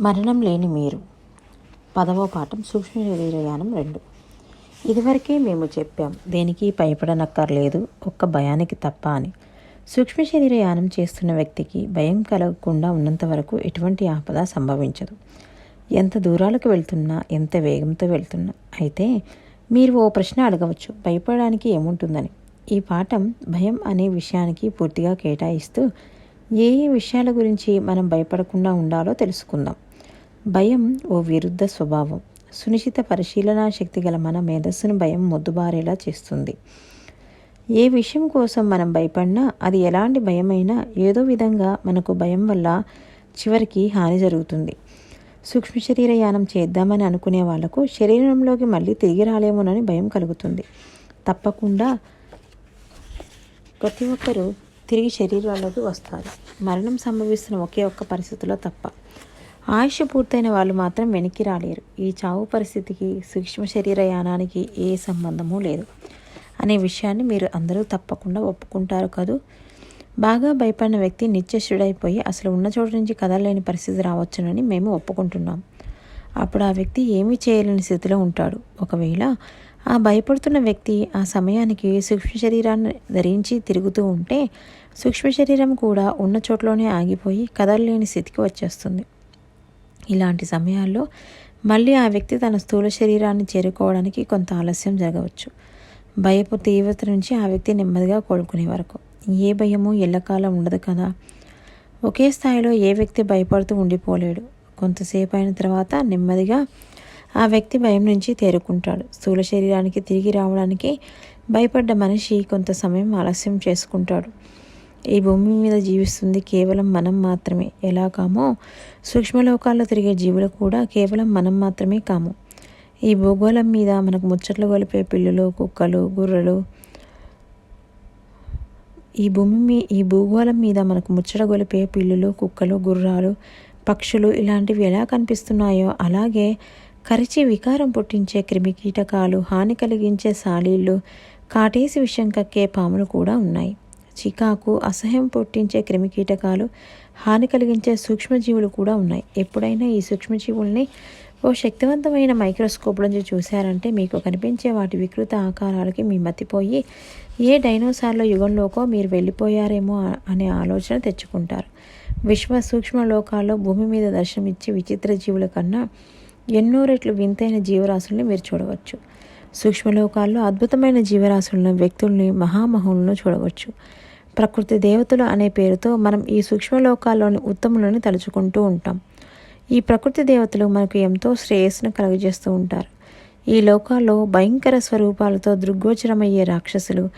మరణం లేని మీరు. పదవ పాఠం సూక్ష్మ శరీరయానం రెండు. ఇదివరకే మేము చెప్పాం దేనికి భయపడనక్కర్లేదు ఒక్క భయానికి తప్ప అని. సూక్ష్మ శరీరయానం చేస్తున్న వ్యక్తికి భయం కలగకుండా ఉన్నంత వరకు ఎటువంటి ఆపద సంభవించదు. ఎంత దూరాలకు వెళ్తున్నా ఎంత వేగంతో వెళ్తున్నా అయితే మీరు ఓ ప్రశ్న అడగవచ్చు భయపడడానికి ఏముంటుందని. ఈ పాఠం భయం అనే విషయానికి పూర్తిగా కేటాయిస్తూ ఏ ఏ విషయాల గురించి మనం భయపడకుండా ఉండాలో తెలుసుకుందాం. భయం ఓ విరుద్ధ స్వభావం. సునిశ్చిత పరిశీలనా శక్తి గల మన మేధస్సును భయం మొద్దుబారేలా చేస్తుంది. ఏ విషయం కోసం మనం భయపడినా అది ఎలాంటి భయమైనా ఏదో విధంగా మనకు భయం వల్ల చివరికి హాని జరుగుతుంది. సూక్ష్మ శరీర యానం చేద్దామని అనుకునే వాళ్ళకు శరీరంలోకి మళ్ళీ తిరిగి రాలేమోనని భయం కలుగుతుంది. తప్పకుండా ప్రతి ఒక్కరూ తిరిగి శరీరాల్లోకి వస్తారు. మరణం సంభవిస్తున్న ఒకే ఒక్క పరిస్థితిలో తప్ప ఆయుష్ పూర్తయిన వాళ్ళు మాత్రం వెనక్కి రాలేరు. ఈ చావు పరిస్థితికి సూక్ష్మ శరీర యానానికి ఏ సంబంధము లేదు. అనే విషయాన్ని మీరు అందరూ తప్పకుండా ఒప్పుకుంటారు కదూ? బాగా భయపడిన వ్యక్తి నిత్యశుడైపోయి అసలు ఉన్న చోటు నుంచి కదలలేని పరిస్థితి రావచ్చునని మేము ఒప్పుకుంటున్నాం. అప్పుడు ఆ వ్యక్తి ఏమీ చేయలేని స్థితిలో ఉంటాడు. ఒకవేళ ఆ భయపడుతున్న వ్యక్తి ఆ సమయానికి సూక్ష్మ శరీరాన్ని ధరించి తిరుగుతూ ఉంటే సూక్ష్మ శరీరం కూడా ఉన్న చోట్లోనే ఆగిపోయి కదలలేని స్థితికి వచ్చేస్తుంది. ఇలాంటి సమయాల్లో మళ్ళీ ఆ వ్యక్తి తన స్థూల శరీరాన్ని చేరుకోవడానికి కొంత ఆలస్యం జరగవచ్చు. భయపు తీవ్రత నుంచి ఆ వ్యక్తి నెమ్మదిగా కోలుకునే వరకు. ఏ భయము ఎల్లకాలం ఉండదు కదా. ఒకే స్థాయిలో ఏ వ్యక్తి భయపడుతూ ఉండిపోలేడు. కొంతసేపు అయిన తర్వాత నెమ్మదిగా ఆ వ్యక్తి భయం నుంచి తేరుకుంటాడు. స్థూల శరీరానికి తిరిగి రావడానికి భయపడ్డ మనిషి కొంత సమయం ఆలస్యం చేసుకుంటాడు. ఈ భూమి మీద జీవిస్తుంది కేవలం మనం మాత్రమే. ఎలా కామో? సూక్ష్మలోకాల్లో తిరిగే జీవులు కూడా కేవలం మనం మాత్రమే కాము. ఈ భూగోళం మీద మనకు ముచ్చట్లు గొలిపే పిల్లులు కుక్కలు గుర్రలు ఈ భూమి మీ ఈ భూగోళం మీద మనకు ముచ్చట గొలిపే పిల్లులు కుక్కలు గుర్రాలు పక్షులు ఇలాంటివి ఎలా కనిపిస్తున్నాయో అలాగే కరిచి వికారం పుట్టించే క్రిమికీటకాలు హాని కలిగించే సాలీళ్ళు కాటేసి విషం కక్కే పాములు కూడా ఉన్నాయి. చికాకు అసహ్యం పుట్టించే క్రిమికీటకాలు హాని కలిగించే సూక్ష్మజీవులు కూడా ఉన్నాయి. ఎప్పుడైనా ఈ సూక్ష్మజీవుల్ని ఓ శక్తివంతమైన మైక్రోస్కోప్ నుంచి చూశారంటే మీకు కనిపించే వాటి వికృత ఆకారాలకి మీ మతిపోయి ఏ డైనోసార్ల యుగంలోకో మీరు వెళ్ళిపోయారేమో అనే ఆలోచన తెచ్చుకుంటారు. విశ్వ సూక్ష్మ లోకాల్లో భూమి మీద దర్శనమిచ్చే విచిత్ర జీవుల కన్నా ఎన్నో రెట్లు వింతైన జీవరాశుల్ని మీరు చూడవచ్చు. సూక్ష్మలోకాల్లో అద్భుతమైన జీవరాశులను వ్యక్తుల్ని మహామహులను చూడవచ్చు. ప్రకృతి దేవతలు అనే పేరుతో మనం ఈ సూక్ష్మలోకాల్లోని ఉత్తములను తలుచుకుంటూ ఉంటాం. ఈ ప్రకృతి దేవతలు మనకు ఎంతో శ్రేయస్సును కలుగజేస్తూ ఉంటారు. ఈ లోకాల్లో భయంకర స్వరూపాలతో దృగ్గోచరమయ్యే రాక్షసులు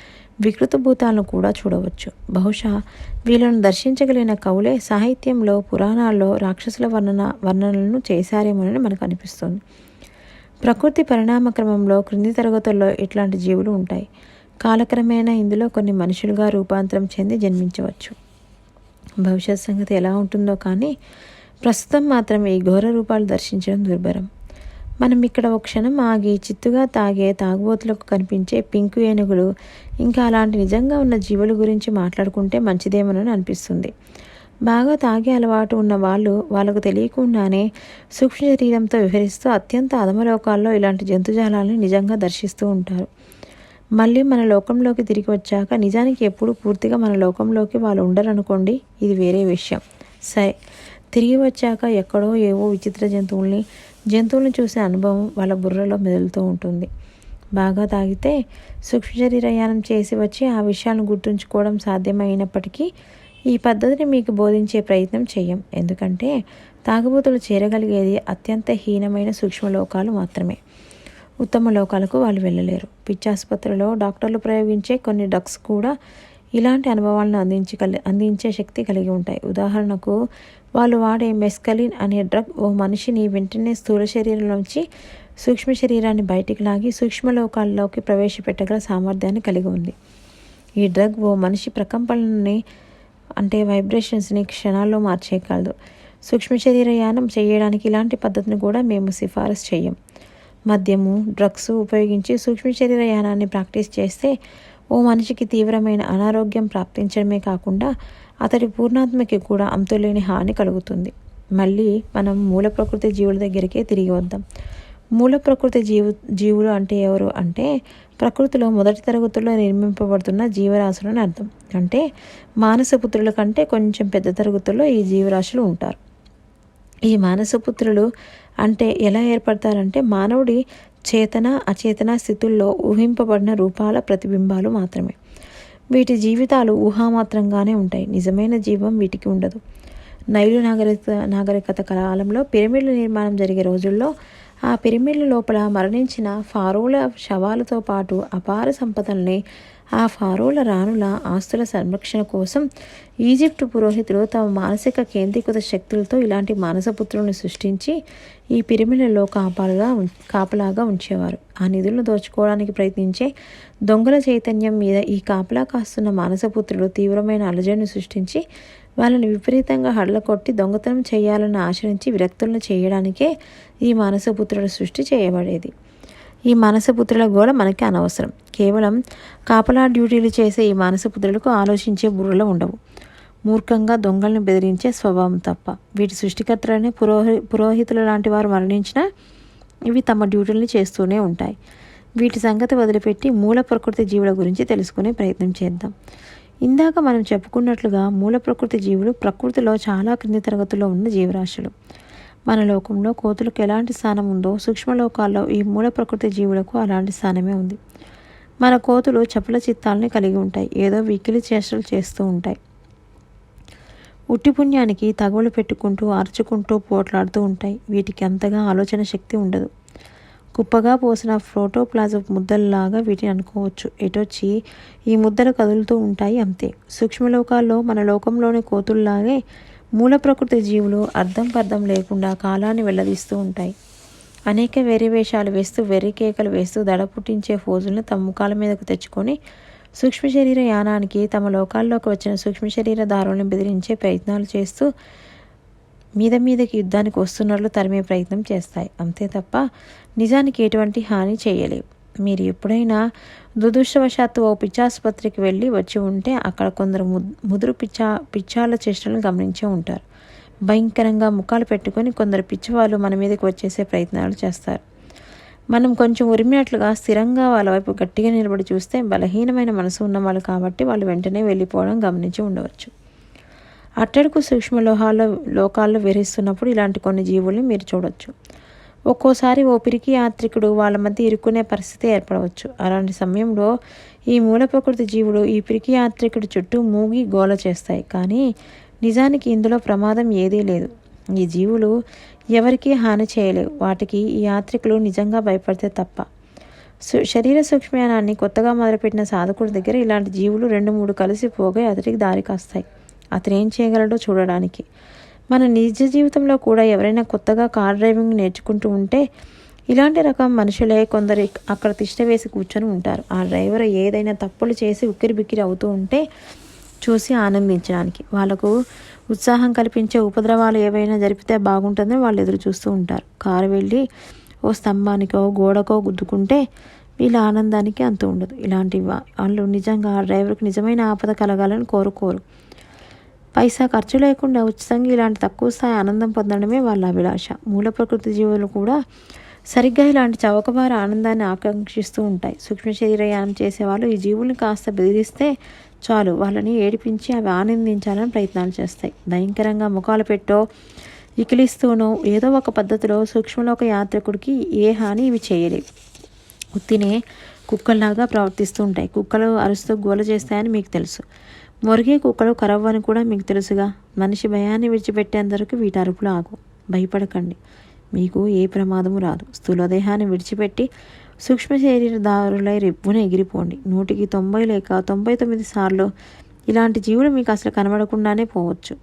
వికృత భూతాలను కూడా చూడవచ్చు. బహుశా వీళ్ళను దర్శించగలిగిన కవులే సాహిత్యంలో పురాణాల్లో రాక్షసుల వర్ణన వర్ణనలను చేశారేమోనని మనకు అనిపిస్తుంది. ప్రకృతి పరిణామ క్రమంలో క్రింది తరగతుల్లో ఇట్లాంటి జీవులు ఉంటాయి. కాలక్రమేణా ఇందులో కొన్ని మనుషులుగా రూపాంతరం చెంది జన్మించవచ్చు. భవిష్యత్ సంగతి ఎలా ఉంటుందో కానీ ప్రస్తుతం మాత్రం ఈ ఘోర రూపాలు దర్శించడం దుర్భరం. మనం ఇక్కడ ఒక క్షణం ఆగి చిత్తుగా తాగే తాగుబోతులకు కనిపించే పింకు ఏనుగులు ఇంకా అలాంటి నిజంగా ఉన్న జీవుల గురించి మాట్లాడుకుంటే మంచిదేమోనని అనిపిస్తుంది. బాగా తాగే అలవాటు ఉన్న వాళ్ళు వాళ్ళకు తెలియకుండానే సూక్ష్మ శరీరంతో వివరిస్తూ అత్యంత అధమలోకాల్లో ఇలాంటి జంతుజాలాలను నిజంగా దర్శిస్తూ ఉంటారు. మళ్ళీ మన లోకంలోకి తిరిగి వచ్చాక నిజానికి ఎప్పుడు పూర్తిగా మన లోకంలోకి వాళ్ళు ఉండరనుకోండి ఇది వేరే విషయం. సరే తిరిగి వచ్చాక ఎక్కడో ఏవో విచిత్ర జంతువుల్ని జంతువులను చూసే అనుభవం వాళ్ళ బుర్రలో మెదులుతూ ఉంటుంది. బాగా తాగితే సూక్ష్మశరీరయానం చేసి వచ్చి ఆ విషయాలను గుర్తుంచుకోవడం సాధ్యమైనప్పటికీ ఈ పద్ధతిని మీకు బోధించే ప్రయత్నం చేయం. ఎందుకంటే తాగుబోతులు చేరగలిగేది అత్యంత హీనమైన సూక్ష్మలోకాలు మాత్రమే. ఉత్తమ లోకాలకు వాళ్ళు వెళ్ళలేరు. పిచ్చాసుపత్రిలో డాక్టర్లు ప్రయోగించే కొన్ని డ్రగ్స్ కూడా ఇలాంటి అనుభవాలను అందించి అందించే శక్తి కలిగి ఉంటాయి. ఉదాహరణకు వాళ్ళు వాడే మెస్కలిన్ అనే డ్రగ్ ఓ మనిషిని వెంటనే స్థూల శరీరంలోంచి సూక్ష్మ శరీరాన్ని బయటికి లాగి సూక్ష్మ లోకాల్లోకి ప్రవేశపెట్టగల సామర్థ్యాన్ని కలిగి ఉంది. ఈ డ్రగ్ ఓ మనిషి ప్రకంపనని అంటే వైబ్రేషన్స్ని క్షణాల్లో మార్చేయగలదు. సూక్ష్మ శరీర యానం చేయడానికి ఇలాంటి పద్ధతిని కూడా మేము సిఫారసు చేయం మద్యము డ్రగ్స్ ఉపయోగించి సూక్ష్మ శరీర యానాన్ని ప్రాక్టీస్ చేస్తే ఓ మనిషికి తీవ్రమైన అనారోగ్యం ప్రాప్తించడమే కాకుండా అతడి పూర్ణాత్మకి కూడా అంతులేని హాని కలుగుతుంది. మళ్ళీ మనం మూల ప్రకృతి జీవుల దగ్గరికే తిరిగి వద్దాం. మూల ప్రకృతి జీవు జీవులు అంటే ఎవరు అంటే ప్రకృతిలో మొదటి తరగతుల్లో నిర్మింపబడుతున్న జీవరాశులని అర్థం. అంటే మానసపుత్రుల కంటే కొంచెం పెద్ద తరగతుల్లో ఈ జీవరాశులు ఉంటారు. ఈ మానసపుత్రులు అంటే ఎలా ఏర్పడతారంటే మానవుడి చేతన అచేతన స్థితుల్లో ఊహింపబడిన రూపాల ప్రతిబింబాలు మాత్రమే. వీటి జీవితాలు ఊహామాత్రంగానే ఉంటాయి. నిజమైన జీవం వీటికి ఉండదు. నైలు నాగరిక నాగరికత కాలంలో పిరమిడ్ల నిర్మాణం జరిగే రోజుల్లో ఆ పిరమిడ్ల లోపల మరణించిన ఫారోల శవాలతో పాటు అపార సంపదల్ని ఆ ఫారోల రాణుల ఆస్తుల సంరక్షణ కోసం ఈజిప్టు పురోహితులు తమ మానసిక కేంద్రీకృత శక్తులతో ఇలాంటి మానసపుత్రులను సృష్టించి ఈ పిరమిడ్లలో కాపాలుగా కాపలాగా ఉంచేవారు. ఆ నిధులను దోచుకోవడానికి ప్రయత్నించే దొంగల చైతన్యం మీద ఈ కాపలా కాస్తున్న మానసపుత్రులు తీవ్రమైన అలజడిని సృష్టించి వాళ్ళని విపరీతంగా హడల కొట్టి దొంగతనం చేయాలని ఆచరించి విరక్తులను చేయడానికే ఈ మానసపుత్రుల సృష్టి చేయబడేది. ఈ మానసపుత్రుల గోడ మనకి అనవసరం. కేవలం కాపలా డ్యూటీలు చేసే ఈ మానసపుత్రులకు ఆలోచించే బుర్రలు ఉండవు. మూర్ఖంగా దొంగలను బెదిరించే స్వభావం తప్ప. వీటి సృష్టికర్తలనే పురోహి పురోహితులు లాంటి వారు మరణించినా ఇవి తమ డ్యూటీలను చేస్తూనే ఉంటాయి. వీటి సంగతి వదిలిపెట్టి మూల ప్రకృతి జీవుల గురించి తెలుసుకునే ప్రయత్నం చేద్దాం. ఇందాక మనం చెప్పుకున్నట్లుగా మూల ప్రకృతి జీవులు ప్రకృతిలో చాలా క్రింది తరగతిలో ఉన్న జీవరాశులు. మన లోకంలో కోతులకు ఎలాంటి స్థానం ఉందో సూక్ష్మలోకాల్లో ఈ మూల ప్రకృతి జీవులకు అలాంటి స్థానమే ఉంది. మన కోతులు చపల చిత్తాలని కలిగి ఉంటాయి. ఏదో వికిలి చేష్టలు చేస్తూ ఉంటాయి. ఉట్టి పుణ్యానికి తగవులు పెట్టుకుంటూ అరుచుకుంటూ పోట్లాడుతూ ఉంటాయి. వీటికి అంతగా ఆలోచన శక్తి ఉండదు. కుప్పగా పోసిన ప్రోటోప్లాజం ముద్దల్లాగా వీటిని అనుకోవచ్చు. ఎటొచ్చి ఈ ముద్దలు కదులుతూ ఉంటాయి అంతే. సూక్ష్మలోకాల్లో మన లోకంలోని కోతుల్లాగే మూల ప్రకృతి జీవులు అర్థం పర్థం లేకుండా కాలాన్ని వెల్లదీస్తూ ఉంటాయి. అనేక వేరే వేషాలు వేస్తూ వెర్రి కేకలు వేస్తూ దడ పుట్టించే ఫోజులను తమ ముఖాల మీదకు తెచ్చుకొని సూక్ష్మ శరీర యానానికి తమ లోకాల్లోకి వచ్చిన సూక్ష్మ శరీర దారులను బెదిరించే ప్రయత్నాలు చేస్తూ మీద మీదకి యుద్ధానికి వస్తున్నట్లు తరిమే ప్రయత్నం చేస్తాయి. అంతే తప్ప నిజానికి ఎటువంటి హాని చేయలేవు. మీరు ఎప్పుడైనా దుదృష్టవశాత్తు ఓ పిచ్చాసుపత్రికి వెళ్ళి వచ్చి ఉంటే అక్కడ కొందరు ముదురు పిచ్చా పిచ్చాల చేష్టలను గమనించే ఉంటారు. భయంకరంగా ముఖాలు పెట్టుకొని కొందరు పిచ్చివాళ్ళు మన మీదకి వచ్చేసే ప్రయత్నాలు చేస్తారు. మనం కొంచెం ఉరిమినట్లుగా స్థిరంగా వాళ్ళ వైపు గట్టిగా నిలబడి చూస్తే బలహీనమైన మనసు ఉన్నవాళ్ళు కాబట్టి వాళ్ళు వెంటనే వెళ్ళిపోవడం గమనించి ఉండవచ్చు. అట్టడుకు లోహాల లోకాల్లో విహరిస్తున్నప్పుడు ఇలాంటి కొన్ని జీవుల్ని మీరు చూడొచ్చు. ఒక్కోసారి ఓ పిరికి యాత్రికుడు వాళ్ళ మధ్య ఇరుక్కునే పరిస్థితి ఏర్పడవచ్చు. అలాంటి సమయంలో ఈ మూల ప్రకృతి జీవులు ఈ పిరికి యాత్రికుడి చుట్టూ మూగి గోల చేస్తాయి. కానీ నిజానికి ఇందులో ప్రమాదం ఏదీ లేదు. ఈ జీవులు ఎవరికీ హాని చేయలేవు. వాటికి ఈ యాత్రికులు నిజంగా భయపడితే తప్ప. శరీర సూక్ష్మయానాన్ని కొత్తగా మొదలుపెట్టిన సాధకుడి దగ్గర ఇలాంటి జీవులు రెండు మూడు కలిసి పోగా అతడికి దారి కాస్తాయి. అతను ఏం చేయగలడో చూడడానికి. మన నిజ జీవితంలో కూడా ఎవరైనా కొత్తగా కార్ డ్రైవింగ్ నేర్చుకుంటూ ఉంటే ఇలాంటి రకం మనుషులే కొందరు అక్కడ తిష్ట వేసి కూర్చొని ఉంటారు. ఆ డ్రైవర్ ఏదైనా తప్పులు చేసి ఉక్కిరి బిక్కిరి అవుతూ ఉంటే చూసి ఆనందించడానికి. వాళ్ళకు ఉత్సాహం కల్పించే ఉపద్రవాలు ఏవైనా జరిపితే బాగుంటుందని వాళ్ళు ఎదురు చూస్తూ ఉంటారు. కారు వెళ్ళి ఓ స్తంభానికో గోడకో గుద్దుకుంటే వీళ్ళ ఆనందానికి అంత ఉండదు. ఇలాంటి వాళ్ళు నిజంగా ఆ డ్రైవర్కి నిజమైన ఆపద కలగాలని కోరుకోరు. పైసా ఖర్చు లేకుండా ఉచితంగా ఇలాంటి తక్కువ స్థాయి ఆనందం పొందడమే వాళ్ళ అభిలాష. మూల ప్రకృతి జీవులు కూడా సరిగ్గా ఇలాంటి చవకబార ఆనందాన్ని ఆకాంక్షిస్తూ ఉంటాయి. సూక్ష్మ శరీరయానం చేసేవాళ్ళు ఈ జీవుల్ని కాస్త బెదిరిస్తే చాలు. వాళ్ళని ఏడిపించి అవి ఆనందించాలని ప్రయత్నాలు చేస్తాయి. భయంకరంగా ముఖాలు పెట్టో ఇకిలిస్తూనో ఏదో ఒక పద్ధతిలో సూక్ష్మలోక యాత్రికుడికి ఏ హాని ఇవి చేయలేవు. ఉత్తినే కుక్కల్లాగా ప్రవర్తిస్తూ ఉంటాయి. కుక్కలు అరుస్తూ గోల చేస్తాయని మీకు తెలుసు. మొరిగే కుక్కలు కరవ్వని కూడా మీకు తెలుసుగా. మనిషి భయాన్ని విడిచిపెట్టేంతవరకు వీటి అరుపులు ఆగు. భయపడకండి. మీకు ఏ ప్రమాదము రాదు. స్థూలదేహాన్ని విడిచిపెట్టి సూక్ష్మ శరీరదారులై రెప్పున ఎగిరిపోండి. నూటికి తొంభై లేక తొంభై తొమ్మిది సార్లు ఇలాంటి జీవులు మీకు అసలు కనబడకుండానే పోవచ్చు.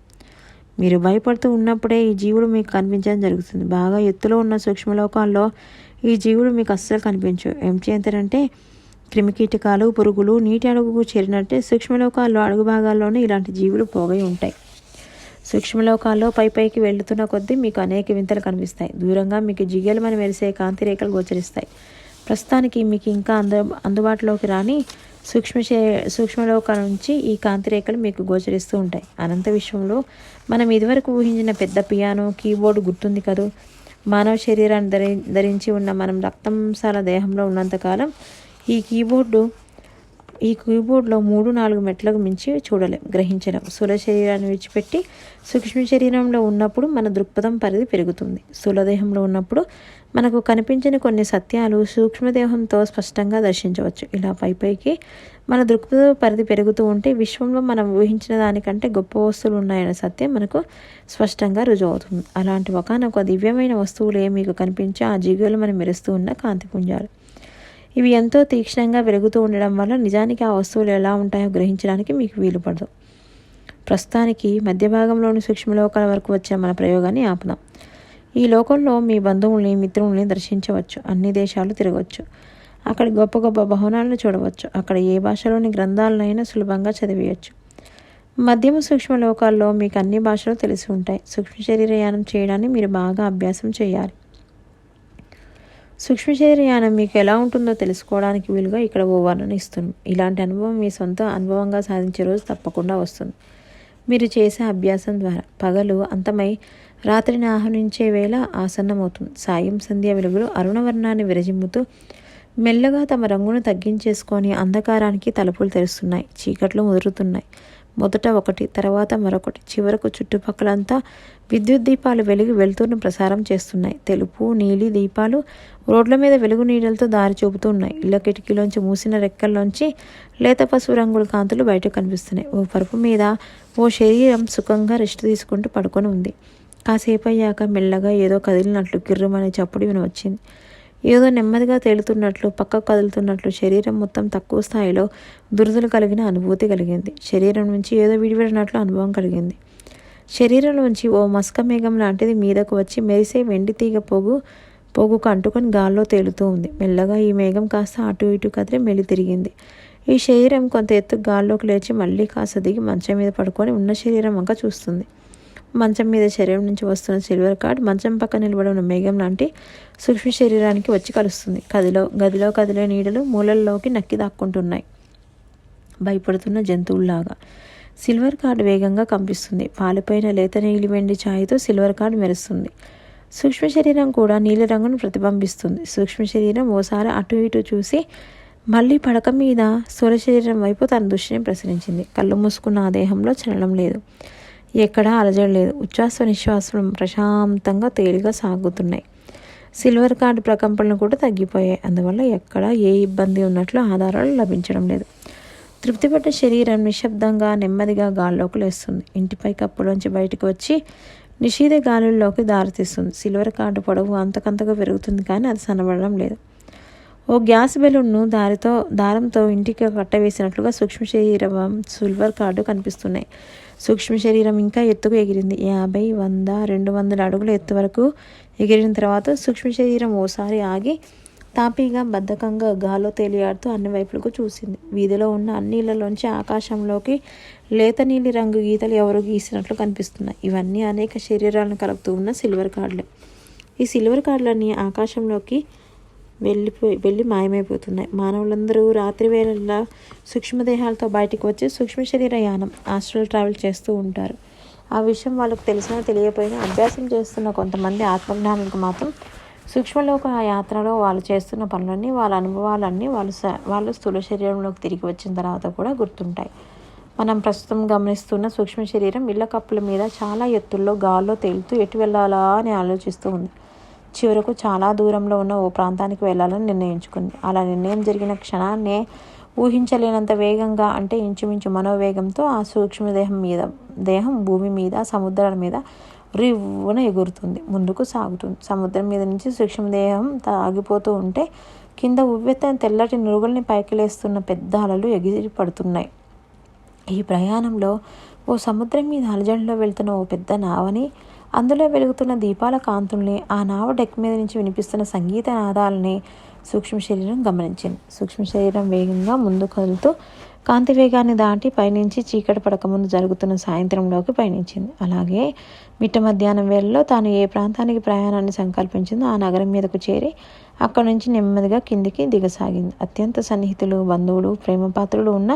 మీరు భయపడుతూ ఉన్నప్పుడే ఈ జీవులు మీకు కనిపించడం జరుగుతుంది. బాగా ఎత్తులో ఉన్న సూక్ష్మలోకాల్లో ఈ జీవులు మీకు అస్సలు కనిపించవు. ఏం చేస్తారంటే క్రిమికీటకాలు పురుగులు నీటి అడుగుకు చేరినట్టే సూక్ష్మలోకాల్లో అడుగు భాగాల్లోనే ఇలాంటి జీవులు పోగై ఉంటాయి. సూక్ష్మలోకాల్లో పై పైకి వెళ్తున్న కొద్దీ మీకు అనేక వింతలు కనిపిస్తాయి. దూరంగా మీకు జిగేలమని మెరిసే కాంతి రేఖలు గోచరిస్తాయి. ప్రస్తుతానికి మీకు ఇంకా అందు అందుబాటులోకి రాని సూక్ష్మ సూక్ష్మలోకాల నుంచి ఈ కాంతి రేఖలు మీకు గోచరిస్తూ ఉంటాయి. అనంత విశ్వంలో మనం ఇదివరకు ఊహించిన పెద్ద పియానో కీబోర్డు గుర్తుంది కదూ? మానవ శరీరాన్ని ధరి ధరించి ఉన్న మనం రక్తంసాల దేహంలో ఉన్నంతకాలం ఈ కీబోర్డు ఈ కీబోర్డ్లో మూడు నాలుగు మెట్లకు మించి చూడలేం గ్రహించలేం. స్థూల శరీరాన్ని విడిచిపెట్టి సూక్ష్మ శరీరంలో ఉన్నప్పుడు మన దృక్పథం పరిధి పెరుగుతుంది. స్థూలదేహంలో ఉన్నప్పుడు మనకు కనిపించిన కొన్ని సత్యాలు సూక్ష్మదేహంతో స్పష్టంగా దర్శించవచ్చు. ఇలా పై పైకి మన దృక్పథ పరిధి పెరుగుతూ ఉంటే విశ్వంలో మనం ఊహించిన దానికంటే గొప్ప వస్తువులు ఉన్నాయనే సత్యం మనకు స్పష్టంగా రుజువు అవుతుంది అలాంటి ఒకనొక దివ్యమైన వస్తువులే మీకు కనిపించే? ఆ జిగులు మనం మెరుస్తూ ఉన్న కాంతి పుంజాలు. ఇవి ఎంతో తీక్షణంగా వెలుగుతూ ఉండడం వల్ల నిజానికి ఆ వస్తువులు ఎలా ఉంటాయో గ్రహించడానికి మీకు వీలు పడదు. ప్రస్తుతానికి మధ్య భాగంలోని సూక్ష్మలోకాల వరకు వచ్చిన మన ప్రయోగాన్ని ఆపుదాం. ఈ లోకంలో మీ బంధువుల్ని మిత్రుల్ని దర్శించవచ్చు. అన్ని దేశాలు తిరగవచ్చు. అక్కడ గొప్ప గొప్ప భవనాలను చూడవచ్చు. అక్కడ ఏ భాషలోని గ్రంథాలనైనా సులభంగా చదివేయచ్చు. మధ్యమ సూక్ష్మ లోకాల్లో మీకు అన్ని భాషలు తెలిసి ఉంటాయి. సూక్ష్మ శరీరయానం చేయడాన్ని మీరు బాగా అభ్యాసం చేయాలి. సూక్ష్మ శరీరయానం మీకు ఎలా ఉంటుందో తెలుసుకోవడానికి వీలుగా ఇక్కడ ఓ వర్ణన ఇస్తున్నాం ఇలాంటి అనుభవం మీ సొంత అనుభవంగా సాధించే రోజు తప్పకుండా వస్తుంది. మీరు చేసే అభ్యాసం ద్వారా పగలు అంతమై రాత్రిని ఆహ్వానించే వేళ ఆసన్నమవుతుంది. సాయం సంధ్య వెలుగులు అరుణవర్ణాన్ని విరజిమ్ముతూ మెల్లగా తమ రంగును తగ్గించేసుకొని అంధకారానికి తలుపులు తెరుస్తున్నాయి. చీకట్లు ముదురుతున్నాయి. మొదట ఒకటి తర్వాత మరొకటి. చివరకు చుట్టుపక్కలంతా విద్యుత్ దీపాలు వెలిగి వెలుతురును ప్రసారం చేస్తున్నాయి. తెలుపు నీలి దీపాలు రోడ్ల మీద వెలుగు నీడలతో దారి చూపుతూ ఉన్నాయి ఇళ్ళ కిటికీలోంచి మూసిన రెక్కల్లోంచి లేత పసుపు రంగుల కాంతులు బయటకు కనిపిస్తున్నాయి. ఓ పరుపు మీద ఓ శరీరం సుఖంగా రెస్ట్ తీసుకుంటూ పడుకొని ఉంది. కాసేపు అయ్యాక మెల్లగా ఏదో కదిలినట్లు గిర్రమనే చప్పుడు వినవచ్చింది. ఏదో నెమ్మదిగా తేలుతున్నట్లు పక్కకు కదులుతున్నట్లు శరీరం మొత్తం తక్కువ స్థాయిలో దురదలు కలిగిన అనుభూతి కలిగింది. శరీరం నుంచి ఏదో విడివిడినట్లు అనుభవం కలిగింది. శరీరంలోంచి ఓ మస్క మేఘం లాంటిది మీదకు వచ్చి మెరిసే వెండి తీగ పోగు పోగుకు అంటుకొని గాల్లో తేలుతూ ఉంది. మెల్లగా ఈ మేఘం కాస్త అటు ఇటు కదిలి మెలి తిరిగింది. ఈ శరీరం కొంత ఎత్తు గాల్లోకి లేచి మళ్ళీ కాస్త దిగి మంచం మీద పడుకొని ఉన్న శరీరం వంక చూస్తుంది. మంచం మీద శరీరం నుంచి వస్తున్న సిల్వర్ కార్డ్ మంచం పక్క నిలబడి ఉన్న మేఘం లాంటి సూక్ష్మ శరీరానికి వచ్చి కలుస్తుంది. గదిలో గదిలో కదిలే నీడలు మూలల్లోకి నక్కి దాక్కుంటున్నాయి. భయపడుతున్న జంతువుల్లాగా. సిల్వర్ కార్డ్ వేగంగా కంపిస్తుంది. పాలిపోయిన లేత నీలి వెండి ఛాయతో సిల్వర్ కార్డ్ మెరుస్తుంది. సూక్ష్మ శరీరం కూడా నీలి రంగును ప్రతిబింబిస్తుంది. సూక్ష్మ శరీరం ఓసారి అటు ఇటు చూసి మళ్ళీ పడక మీద స్థూల శరీరం వైపు తన దృష్టిని ప్రసరించింది. కళ్ళు మూసుకున్న ఆ దేహంలో చలనం లేదు. ఎక్కడా అలజడి లేదు. ఉచ్ఛ్వాస నిశ్వాసం ప్రశాంతంగా తేలిగా సాగుతున్నాయి. సిల్వర్ కార్డు ప్రకంపనలు కూడా తగ్గిపోయాయి. అందువల్ల ఎక్కడా ఏ ఇబ్బంది ఉన్నట్లు ఆధారాలు లభించడం లేదు. తృప్తిపడ్డ శరీరం నిశ్శబ్దంగా నెమ్మదిగా గాల్లోకి లేస్తుంది. ఇంటిపై కప్పులోంచి బయటకు వచ్చి నిషీద గాలుల్లోకి దారితీస్తుంది. సిల్వర్ కార్డు పొడవు అంతకంతగా పెరుగుతుంది కానీ అది సన్నబడడం లేదు. ఓ గ్యాస్ బెలూన్ను దారితో దారంతో ఇంటికి కట్టవేసినట్లుగా సూక్ష్మ శరీరం సిల్వర్ కార్డు కనిపిస్తున్నాయి. సూక్ష్మ శరీరం ఇంకా ఎత్తుకు ఎగిరింది. యాభై వంద రెండు వందల అడుగుల ఎత్తు వరకు ఎగిరిన తర్వాత సూక్ష్మ శరీరం ఓసారి ఆగి తాపీగా బద్ధకంగా గాలో తేలియాడుతూ అన్ని వైపులకు చూసింది. వీధిలో ఉన్న అన్ని ఇళ్ళలోంచి ఆకాశంలోకి లేత నీలి రంగు గీతలు ఎవరు గీసినట్లు కనిపిస్తున్నాయి. ఇవన్నీ అనేక శరీరాలను కలుపుతూ ఉన్న సిల్వర్ కార్డులే. ఈ సిల్వర్ కార్డులన్నీ ఆకాశంలోకి వెళ్ళిపోయి వెళ్ళి మాయమైపోతున్నాయి. మానవులందరూ రాత్రి వేళల్లో సూక్ష్మదేహాలతో బయటికి వచ్చి సూక్ష్మ శరీర యానం ఆస్ట్రల్ ట్రావెల్ చేస్తూ ఉంటారు. ఆ విషయం వాళ్ళకు తెలిసినా తెలియకపోయినా అభ్యాసం చేస్తున్న కొంతమంది ఆత్మజ్ఞానులకు మాత్రం సూక్ష్మలోక యాత్రలో వాళ్ళు చేస్తున్న పనులన్నీ వాళ్ళ అనుభవాలన్నీ వాళ్ళు స- వాళ్ళు స్థూల శరీరంలోకి తిరిగి వచ్చిన తర్వాత కూడా గుర్తుంటాయి. మనం ప్రస్తుతం గమనిస్తున్న సూక్ష్మ శరీరం ఇళ్ళ కప్పుల మీద చాలా ఎత్తుల్లో గాల్లో తేలుతూ ఎటు వెళ్ళాలా అని ఆలోచిస్తూ ఉంది. చివరకు చాలా దూరంలో ఉన్న ఓ ప్రాంతానికి వెళ్ళాలని నిర్ణయించుకుంది. అలా నిర్ణయం జరిగిన క్షణాన్నే ఊహించలేనంత వేగంగా అంటే ఇంచుమించు మనోవేగంతో ఆ సూక్ష్మదేహం మీద దేహం భూమి మీద సముద్రాల మీద రివ్వున ఎగురుతుంది ముందుకు సాగుతుంది. సముద్రం మీద నుంచి సూక్ష్మదేహం ఆగిపోతూ ఉంటే కింద ఉవ్వెత్తైన తెల్లటి నురుగుల్ని పైకి లేస్తున్న పెద్ద అలలు ఎగిరి పడుతున్నాయి. ఈ ప్రయాణంలో ఓ సముద్రం మీద అలజడిలో వెళ్తున్న ఓ పెద్ద నావని అందులో వెలుగుతున్న దీపాల కాంతుల్ని ఆ నావ డెక్ మీద నుంచి వినిపిస్తున్న సంగీత నాదాలని సూక్ష్మ శరీరం గమనించింది. సూక్ష్మ శరీరం వేగంగా ముందు కదులుతూ కాంతి వేగాన్ని దాటి పయనించి చీకటి పడకముందు జరుగుతున్న సాయంత్రంలోకి పయనించింది. అలాగే మిట్ట మధ్యాహ్నం వేళలో తాను ఏ ప్రాంతానికి ప్రయాణాన్ని సంకల్పించిందో ఆ నగరం మీదకు చేరి అక్కడి నుంచి నెమ్మదిగా కిందికి దిగసాగింది. అత్యంత సన్నిహితులు బంధువులు ప్రేమపాత్రులు ఉన్న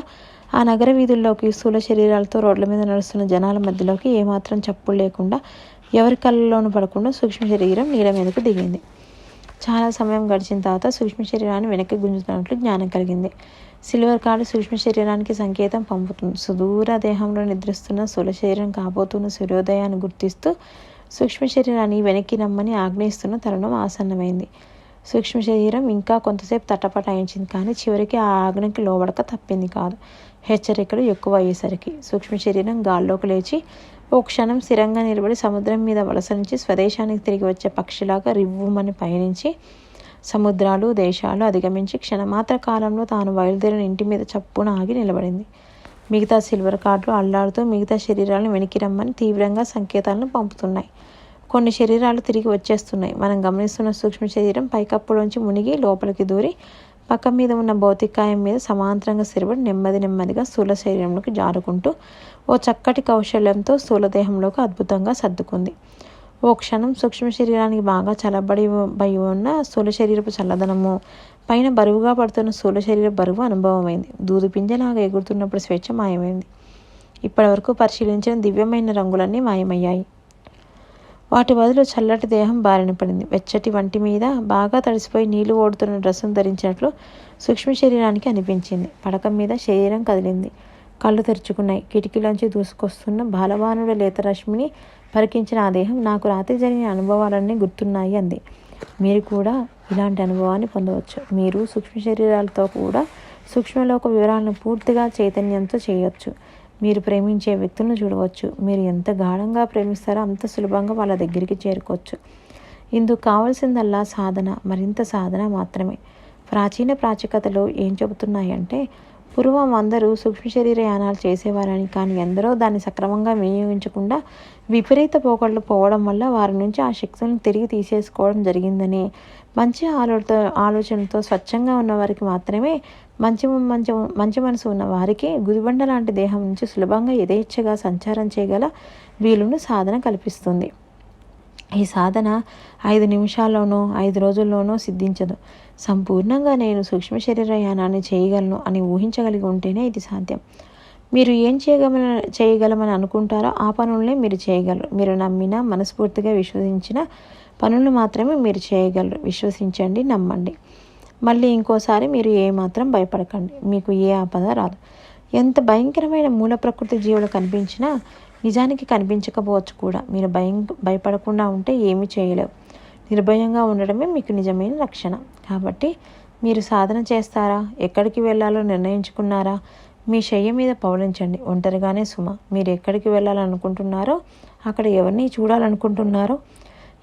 ఆ నగర వీధుల్లోకి స్థూల శరీరాలతో రోడ్ల మీద నడుస్తున్న జనాల మధ్యలోకి ఏమాత్రం చప్పుడు లేకుండా ఎవరి కళ్ళలోనూ పడకుండా సూక్ష్మ శరీరం నీళ్ళ మీదకు దిగింది. చాలా సమయం గడిచిన తర్వాత సూక్ష్మ శరీరాన్ని వెనక్కి గుంజుతున్నట్లు జ్ఞానం కలిగింది. సిల్వర్ కార్డు సూక్ష్మ శరీరానికి సంకేతం పంపుతుంది. సుదూర దేహంలో నిద్రిస్తున్న స్థూల శరీరం కాబోతున్న సూర్యోదయాన్ని గుర్తిస్తూ సూక్ష్మ శరీరాన్ని వెనక్కి నమ్మని ఆగ్నేయిస్తున్న తరుణం ఆసన్నమైంది. సూక్ష్మ శరీరం ఇంకా కొంతసేపు తట్టపటాయించింది కానీ చివరికి ఆ ఆగ్నికి లోబడక తప్పింది కాదు. హెచ్చరికలు ఎక్కువ అయ్యేసరికి సూక్ష్మ శరీరం గాల్లోకి లేచి ఓ క్షణం స్థిరంగా నిలబడి సముద్రం మీద వలస నుంచి స్వదేశానికి తిరిగి వచ్చే పక్షిలాగా రివ్వుమని పయనించి సముద్రాలు దేశాలు అధిగమించి క్షణమాత్ర కాలంలో తాను బయలుదేరిన ఇంటి మీద చప్పున ఆగి నిలబడింది. మిగతా సిల్వర్ కార్డులు అల్లాడుతూ మిగతా శరీరాలను వెనక్కి రమ్మని తీవ్రంగా సంకేతాలను పంపుతున్నాయి. కొన్ని శరీరాలు తిరిగి వచ్చేస్తున్నాయి. మనం గమనిస్తున్న సూక్ష్మ శరీరం పైకప్పులోంచి మునిగి లోపలికి దూరి పక్క మీద ఉన్న భౌతికాయం మీద సమాంతరంగా స్థిరపడి నెమ్మది నెమ్మదిగా స్థూల శరీరంలోకి జారుకుంటూ ఓ చక్కటి కౌశల్యంతో స్థూలదేహంలోకి అద్భుతంగా సర్దుకుంది. ఓ క్షణం సూక్ష్మ శరీరానికి బాగా చల్లబడి బయి ఉన్న స్థూల శరీరపు చల్లదనము పైన బరువుగా పడుతున్న స్థూల శరీర బరువు అనుభవమైంది. దూదు పింజలాగా ఎగురుతున్నప్పుడు స్వేచ్ఛ మాయమైంది. ఇప్పటివరకు పరిశీలించిన దివ్యమైన రంగులన్నీ మాయమయ్యాయి. వాటి బదులు చల్లటి దేహం బారిన పడింది. వెచ్చటి వంటి మీద బాగా తడిసిపోయి నీళ్ళు ఓడుతున్న డ్రెస్సును ధరించినట్లు సూక్ష్మ శరీరానికి అనిపించింది. పడక మీద శరీరం కదిలింది. కళ్ళు తెరుచుకున్నాయి. కిటికీలోంచి దూసుకొస్తున్న బాలవానుడు లేత రశ్మిని పరికించిన ఆ దేహం నాకు రాత్రి జరిగిన అనుభవాలన్నీ గుర్తున్నాయి అంది. మీరు కూడా ఇలాంటి అనుభవాన్ని పొందవచ్చు. మీరు సూక్ష్మ శరీరాలతో కూడా సూక్ష్మలోక వివరాలను పూర్తిగా చైతన్యంతో చేయవచ్చు మీరు ప్రేమించే వ్యక్తులను చూడవచ్చు. మీరు ఎంత గాఢంగా ప్రేమిస్తారో అంత సులభంగా వాళ్ళ దగ్గరికి చేరుకోవచ్చు. ఇందుకు కావాల్సిందల్లా సాధన మరింత సాధన మాత్రమే. ప్రాచీన ప్రాచీకతలు ఏం చెబుతున్నాయంటే పూర్వం అందరూ సూక్ష్మ శరీర యానాలు చేసేవారని కానీ ఎందరో దాన్ని సక్రమంగా వినియోగించకుండా విపరీత పోకళ్ళు పోవడం వల్ల వారి నుంచి ఆ శక్తులను తిరిగి తీసేసుకోవడం జరిగిందని మంచి ఆలోచనతో ఆలోచనతో స్వచ్ఛంగా ఉన్న వారికి మాత్రమే మంచి మంచి మంచి మనసు ఉన్న వారికి గుదిబండ లాంటి దేహం నుంచి సులభంగా యథేచ్ఛగా సంచారం చేయగల వీలును సాధన కల్పిస్తుంది. ఈ సాధన ఐదు నిమిషాల్లోనో ఐదు రోజుల్లోనో సిద్ధించదు. సంపూర్ణంగా నేను సూక్ష్మ శరీరయానాన్ని చేయగలను అని ఊహించగలిగి ఉంటేనే ఇది సాధ్యం. మీరు ఏం చేయగల చేయగలమని అనుకుంటారో ఆ పనులనే మీరు చేయగలరు. మీరు నమ్మిన మనస్ఫూర్తిగా విశ్వసించిన పనులు మాత్రమే మీరు చేయగలరు. విశ్వసించండి నమ్మండి. మళ్ళీ ఇంకోసారి మీరు ఏమాత్రం భయపడకండి. మీకు ఏ ఆపద రాదు. ఎంత భయంకరమైన మూల ప్రకృతి జీవులు కనిపించినా నిజానికి కనిపించకపోవచ్చు కూడా. మీరు భయం భయపడకుండా ఉంటే ఏమీ చేయలేవు. నిర్భయంగా ఉండడమే మీకు నిజమైన రక్షణ. కాబట్టి మీరు సాధన చేస్తారా? ఎక్కడికి వెళ్ళాలో నిర్ణయించుకున్నారా? మీ శయ్య మీద పవలించండి ఒంటరిగానే సుమ మీరు ఎక్కడికి వెళ్ళాలనుకుంటున్నారో అక్కడ ఎవరిని చూడాలనుకుంటున్నారో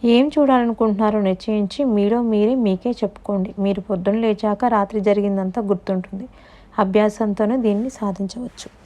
ఏం చూడాలనుకుంటున్నారో నిశ్చయించి మీలో మీరే మీకే చెప్పుకోండి. మీరు పొద్దున్న లేచాక రాత్రి జరిగిందంతా గుర్తుంటుంది. అభ్యాసంతోనే దీన్ని సాధించవచ్చు.